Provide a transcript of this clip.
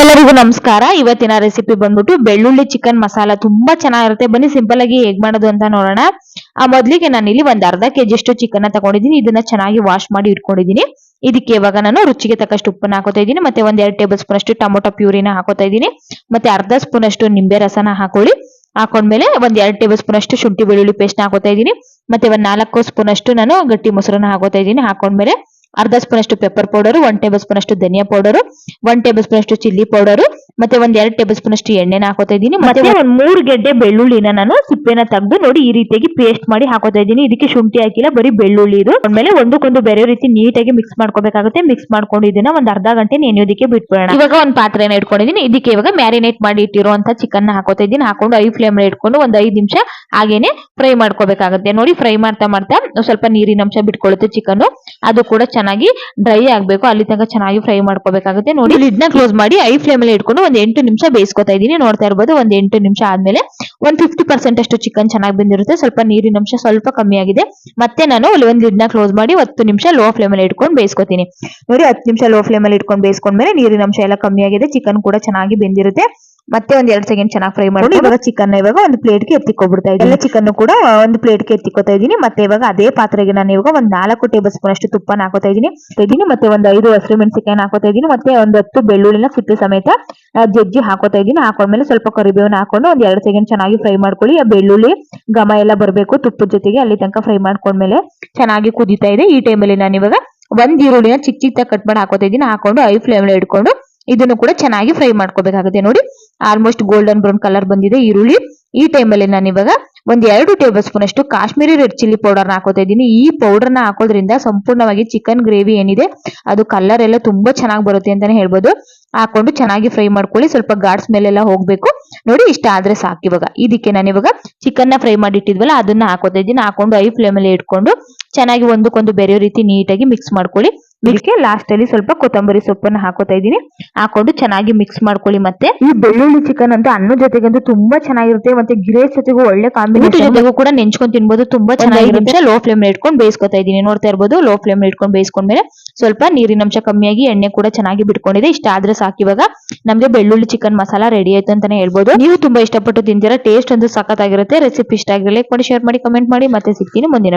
ಎಲ್ಲರಿಗೂ ನಮಸ್ಕಾರ. ಇವತ್ತಿನ ರೆಸಿಪಿ ಬಂದ್ಬಿಟ್ಟು ಬೆಳ್ಳುಳ್ಳಿ ಚಿಕನ್ ಮಸಾಲ ತುಂಬಾ ಚೆನ್ನಾಗಿರುತ್ತೆ. ಬನ್ನಿ ಸಿಂಪಲ್ ಆಗಿ ಹೇಗ್ ಮಾಡೋದು ಅಂತ ನೋಡೋಣ. ಆ ಮೊದ್ಲಿಗೆ ನಾನು ಇಲ್ಲಿ ಒಂದ್ ಅರ್ಧ ಕೆಜಿ ಅಷ್ಟು ಚಿಕನ್ ತಗೊಂಡಿದ್ದೀನಿ. ಇದನ್ನ ಚೆನ್ನಾಗಿ ವಾಶ್ ಮಾಡಿ ಇಟ್ಕೊಂಡಿದ್ದೀನಿ. ಇದಕ್ಕೆ ಇವಾಗ ನಾನು ರುಚಿಗೆ ತಕ್ಕಷ್ಟು ಉಪ್ಪನ್ನ ಹಾಕೋತಾ ಇದ್ದೀನಿ. ಮತ್ತೆ ಒಂದ್ ಎರಡ್ ಟೇಬಲ್ ಸ್ಪೂನ್ ಅಷ್ಟು ಟೊಮೊಟೊ ಪ್ಯೂರಿನ ಹಾಕೋತಾ ಇದ್ದೀನಿ. ಮತ್ತೆ ಅರ್ಧ ಸ್ಪೂನ್ ಅಷ್ಟು ನಿಂಬೆ ರಸನ ಹಾಕೊಳ್ಳಿ. ಹಾಕೊಂಡ್ಮೇಲೆ ಒಂದ್ ಎರಡ್ ಟೇಬಲ್ ಸ್ಪೂನ್ ಅಷ್ಟು ಶುಂಠಿ ಬೆಳ್ಳುಳ್ಳಿ ಪೇಸ್ಟ್ ಹಾಕೋತಾ ಇದ್ದೀನಿ. ಮತ್ತೆ ಒಂದ್ ನಾಲ್ಕು ಸ್ಪೂನ್ ಅಷ್ಟು ನಾನು ಗಟ್ಟಿ ಮೊಸರನ್ನ ಹಾಕೋತಾ ಇದ್ದೀನಿ. ಹಾಕೊಂಡ್ಮೇಲೆ ಅರ್ಧ ಸ್ಪೂನ್ ಅಷ್ಟು pepper powder one table spoon ಅಷ್ಟು ಧನಿಯಾ ಪೌಡರ್ ಒನ್ ಟೇಬಲ್ ಸ್ಪೂನ್ ಅಷ್ಟು ಚಿಲ್ಲಿ ಪೌಡರ್ ಮತ್ತೆ ಒಂದ್ ಎರಡ್ ಟೇಬಲ್ ಸ್ಪೂನ್ ಅಷ್ಟು ಎಣ್ಣೆನ ಹಾಕೋತಾ ಇದೀನಿ ಮತ್ತೆ ಒಂದ್ ಮೂರ್ ಗೆಡ್ಡೆ ಬೆಳ್ಳುಳ್ಳಿನ ನಾನು ಸಿಪ್ಪೆನ ತೆಗೆದು ನೋಡಿ ಈ ರೀತಿಯಾಗಿ ಪೇಸ್ಟ್ ಮಾಡಿ ಹಾಕೋತಾ ಇದ್ದೀನಿ. ಇದಕ್ಕೆ ಶುಂಠಿ ಹಾಕಿಲ್ಲ ಬರೀ ಬೆಳ್ಳುಳ್ಳಿ ಇದು. ಆಮೇಲೆ ಒಂದಕ್ಕೊಂದು ಬೇರೆ ರೀತಿ ನೀಟಾಗಿ ಮಿಕ್ಸ್ ಮಾಡ್ಕೋಬೇಕಾಗುತ್ತೆ. ಮಿಕ್ಸ್ ಮಾಡ್ಕೊಂಡು ಇದನ್ನ ಒಂದ್ ಅರ್ಧ ಗಂಟೆ ನೆನೆಯೋದಕ್ಕೆ ಬಿಟ್ಬಿಡೋಣ. ಇವಾಗ ಒಂದ್ ಪಾತ್ರೆನ ಇಟ್ಕೊಂಡಿದ್ದೀನಿ. ಇದಕ್ಕೆ ಇವಾಗ ಮ್ಯಾರಿನೇಟ್ ಮಾಡಿ ಇಟ್ಟಿರುವಂತ ಚಿಕನ್ ಹಾಕೋತಾ ಇದ್ದೀನಿ. ಹಾಕೊಂಡು ಐ ಫ್ಲೇಮ್ ಇಟ್ಕೊಂಡು ಒಂದ್ ಐದ್ ನಿಮಿಷ ಹಾಗೇನೆ ಫ್ರೈ ಮಾಡ್ಕೋಬೇಕಾಗುತ್ತೆ. ನೋಡಿ ಫ್ರೈ ಮಾಡ್ತಾ ಮಾಡ್ತಾ ಸ್ವಲ್ಪ ನೀರಿನ ಅಂಶ ಬಿಟ್ಕೊಳ್ಳುತ್ತೆ ಚಿಕನ್ ಅದು ಕೂಡ ಚೆನ್ನಾಗಿ ಡ್ರೈ ಆಗ್ಬೇಕು. ಅಲ್ಲಿ ತನಕ ಚೆನ್ನಾಗಿ ಫ್ರೈ ಮಾಡ್ಕೋಬೇಕಾಗುತ್ತೆ. ನೋಡಿ ಲಿಡ್ನ ಕ್ಲೋಸ್ ಮಾಡಿ ಐ ಫ್ಲೇಮ್ ಅಲ್ಲಿ ಇಟ್ಕೊಂಡು ಒಂದ್ ಎಂಟು ನಿಮಿಷ ಬೇಯಿಸ್ಕೊತಾ ಇದೀನಿ ನೋಡ್ತಾ ಇರ್ಬೋದು, ಒಂದ್ ಎಂಟು ನಿಮಿಷ ಆದ್ಮೇಲೆ ಒಂದ್ ಫಿಫ್ಟಿ ಪರ್ಸೆಂಟ್ ಅಷ್ಟು ಚಿಕನ್ ಚೆನ್ನಾಗಿ ಬಂದಿರುತ್ತೆ. ಸ್ವಲ್ಪ ನೀರಿನ ಅಂಶ ಸ್ವಲ್ಪ ಕಮ್ಮಿ ಆಗಿದೆ. ಮತ್ತೆ ನಾನು ಅಲ್ಲಿ ಒಂದ್ ಲಿಡ್ನ ಕ್ಲೋಸ್ ಮಾಡಿ ಹತ್ತು ನಿಮಿಷ ಲೋ ಫ್ಲೇಮ್ ಅಲ್ಲಿ ಇಟ್ಕೊಂಡು ಬೇಯಿಸ್ಕೊತೀನಿ. ನೋಡಿ, ಹತ್ತು ನಿಮಿಷ ಲೋ ಫ್ಲೇಮ್ ಅಲ್ಲಿ ಇಟ್ಕೊಂಡು ಬೇಯಿಸ್ಕೊಂಡ್ಮೇಲೆ ನೀರಿನ ಅಂಶ ಎಲ್ಲ ಕಮ್ಮಿ ಆಗಿದೆ. ಚಿಕನ್ ಕೂಡ ಚೆನ್ನಾಗಿ ಬೆಂದಿರುತ್ತೆ. ಮತ್ತೆ ಒಂದ್ ಎರಡ್ ಸೆಕೆಂಡ್ ಚೆನ್ನಾಗಿ ಫ್ರೈ ಮಾಡಿ ಇವಾಗ ಚಿಕನ್ ಇವಾಗ ಒಂದು ಪ್ಲೇಟ್ಗೆ ಎತ್ತಿಕೊಬಿಡ್ತಾ ಇದ್ದೀನಿ. ಎಲ್ಲ ಚಿಕನ್ ಕೂಡ ಒಂದು ಪ್ಲೇಟ್ಗೆ ಎತ್ತಿಕೊತಾ ಇದ್ದೀನಿ. ಮತ್ತೆ ಇವಾಗ ಅದೇ ಪಾತ್ರೆಗೆ ನಾನು ಇವಾಗ ಒಂದ್ ನಾಲ್ಕು ಟೇಬಲ್ ಸ್ಪೂನ್ ಅಷ್ಟು ತುಪ್ಪನ ಹಾಕೋತಾ ಇದ್ದೀನಿ. ಇದ್ದೀನಿ ಮತ್ತೆ ಒಂದ್ ಐದು ಹಸಿರು ಮೆಣಸಿಕಾಯಿನ ಹಾಕೋತಾ ಇದ್ದೀನಿ. ಮತ್ತೆ ಒಂದ್ ಹತ್ತು ಬೆಳ್ಳುಳ್ಳಿನ ಸಿಪ್ಪೆ ಸಮೇತ ಜಜ್ಜಿ ಹಾಕೋತಾ ಇದ್ದೀನಿ. ಹಾಕೊಂಡ್ಮೇಲೆ ಸ್ವಲ್ಪ ಕರಿಬೇವನ್ನ ಹಾಕೊಂಡು ಒಂದ್ ಎರಡ್ ಸೆಕೆಂಡ್ ಚೆನ್ನಾಗಿ ಫ್ರೈ ಮಾಡ್ಕೊಳ್ಳಿ. ಆ ಬೆಳ್ಳುಳ್ಳಿ ಘಮ ಎಲ್ಲ ಬರಬೇಕು ತುಪ್ಪದ ಜೊತೆಗೆ. ಅಲ್ಲಿ ತನಕ ಫ್ರೈ ಮಾಡ್ಕೊಂಡ್ಮೇಲೆ ಚೆನ್ನಾಗಿ ಕುದೀತಾ ಇದೆ. ಈ ಟೈಮಲ್ಲಿ ನಾನು ಇವಾಗ ಒಂದ್ ಈರುಳ್ಳಿನ ಚಿಕ್ಕ ಚಿಕ್ಕ ಕಟ್ ಮಾಡಿ ಹಾಕೋತಾ ಇದ್ದೀನಿ. ಹಾಕೊಂಡು ಐ ಫ್ಲೇಮ್ ಇಟ್ಕೊಂಡು ಇದನ್ನು ಕೂಡ ಚೆನ್ನಾಗಿ ಫ್ರೈ ಮಾಡ್ಕೋಬೇಕಾಗುತ್ತೆ. ನೋಡಿ ಆಲ್ಮೋಸ್ಟ್ ಗೋಲ್ಡನ್ ಬ್ರೌನ್ ಕಲರ್ ಬಂದಿದೆ, ಈರುಳ್ಳಿ. ಈ ಟೈಮಲ್ಲಿ ನಾನು ಇವಾಗ ಒಂದ್ ಎರಡು ಟೇಬಲ್ ಸ್ಪೂನ್ ಅಷ್ಟು ಕಾಶ್ಮೀರಿ ರೆಡ್ ಚಿಲ್ಲಿ ಪೌಡರ್ನ ಹಾಕೋತಾ ಇದ್ದೀನಿ. ಈ ಪೌಡರ್ನ ಹಾಕೋದ್ರಿಂದ ಸಂಪೂರ್ಣವಾಗಿ ಚಿಕನ್ ಗ್ರೇವಿ ಏನಿದೆ, ಅದು ಕಲರ್ ಎಲ್ಲ ತುಂಬಾ ಚೆನ್ನಾಗಿ ಬರುತ್ತೆ ಅಂತಾನೆ ಹೇಳ್ಬೋದು. ಹಾಕೊಂಡು ಚೆನ್ನಾಗಿ ಫ್ರೈ ಮಾಡ್ಕೊಳ್ಳಿ. ಸ್ವಲ್ಪ ಗಾರ್ಡ್ಸ್ ಮೇಲೆಲ್ಲ ಹೋಗ್ಬೇಕು. ನೋಡಿ ಇಷ್ಟ ಆದ್ರೆ ಸಾಕು ಇವಾಗ. ಇದಕ್ಕೆ ನಾನು ಇವಾಗ ಚಿಕನ್ನ ಫ್ರೈ ಮಾಡಿ ಇಟ್ಟಿದ್ವಲ್ಲ ಅದನ್ನ ಹಾಕೋತಾ ಇದ್ದೀನಿ. ಹಾಕೊಂಡು ಐ ಫ್ಲೇಮ್ ಅಲ್ಲಿ ಇಟ್ಕೊಂಡು ಚೆನ್ನಾಗಿ ಒಂದಕ್ಕೊಂದು ಬೆರೆಯೋ ರೀತಿ ನೀಟಾಗಿ ಮಿಕ್ಸ್ ಮಾಡ್ಕೊಳ್ಳಿ. ಇದಕ್ಕೆ ಲಾಸ್ಟ್ ಅಲ್ಲಿ ಸ್ವಲ್ಪ ಕೊತ್ತಂಬರಿ ಸೊಪ್ಪನ್ನ ಹಾಕೋತಾ ಇದ್ದೀನಿ. ಹಾಕೊಂಡು ಚೆನ್ನಾಗಿ ಮಿಕ್ಸ್ ಮಾಡ್ಕೊಳ್ಳಿ ಮತ್ತೆ. ಈ ಬೆಳ್ಳುಳ್ಳಿ ಚಿಕನ್ ಅಂತೂ ಅನ್ನ ಜೊತೆಗಂತೂ ತುಂಬಾ ಚೆನ್ನಾಗಿರುತ್ತೆ. ಮತ್ತೆ ಗ್ರೇಸ್ ಜೊತೆಗೂ ಒಳ್ಳೆ ಕಾಂಬಿನೇಷನ್ ಜೊತೆಗೂ ಕೂಡ ನೆಂಚ್ಕೊಂಡು ತಿನ್ಬೋದು ತುಂಬಾ ಚೆನ್ನಾಗಿರುತ್ತೆ. ಲೋ ಫ್ಲೇಮ್ ಇಟ್ಕೊಂಡು ಬೇಯಿಸ್ಕೊತಾ ಇದ್ದೀನಿ. ನೋಡ್ತಾ ಇರ್ಬೋದು ಲೋ ಫ್ಲೇಮ್ ಇಟ್ಕೊಂಡು ಬೇಯಿಸ್ಕೊಂಡ್ಮೇಲೆ ಸ್ವಲ್ಪ ನೀರಿನಂಶ ಕಮ್ಮಿಯಾಗಿ ಎಣ್ಣೆ ಕೂಡ ಚೆನ್ನಾಗಿ ಬಿಟ್ಕೊಂಡಿದೆ. ಇಷ್ಟ ಆದ್ರೆ ಸಾಕು ಇವಾಗ. ನಮ್ಗೆ ಬೆಳ್ಳುಳ್ಳಿ ಚಿಕನ್ ಮಸಾಲ ರೆಡಿ ಆಯ್ತು ಅಂತಾನೆ ಹೇಳ್ಬೋದು. ನೀವು ತುಂಬಾ ಇಷ್ಟಪಟ್ಟು ತಿಂತೀರಾ ಟೇಸ್ಟ್ ಅಂತೂ ಸಖತ್ತಾಗಿರುತ್ತೆ. ರೆಸಿಪಿ ಇಷ್ಟ ಆಗಿರಲಿ ಮಾಡಿ ಶೇರ್ ಮಾಡಿ ಕಮೆಂಟ್ ಮಾಡಿ. ಮತ್ತೆ ಸಿಗ್ತೀನಿ ಮುಂದಿನ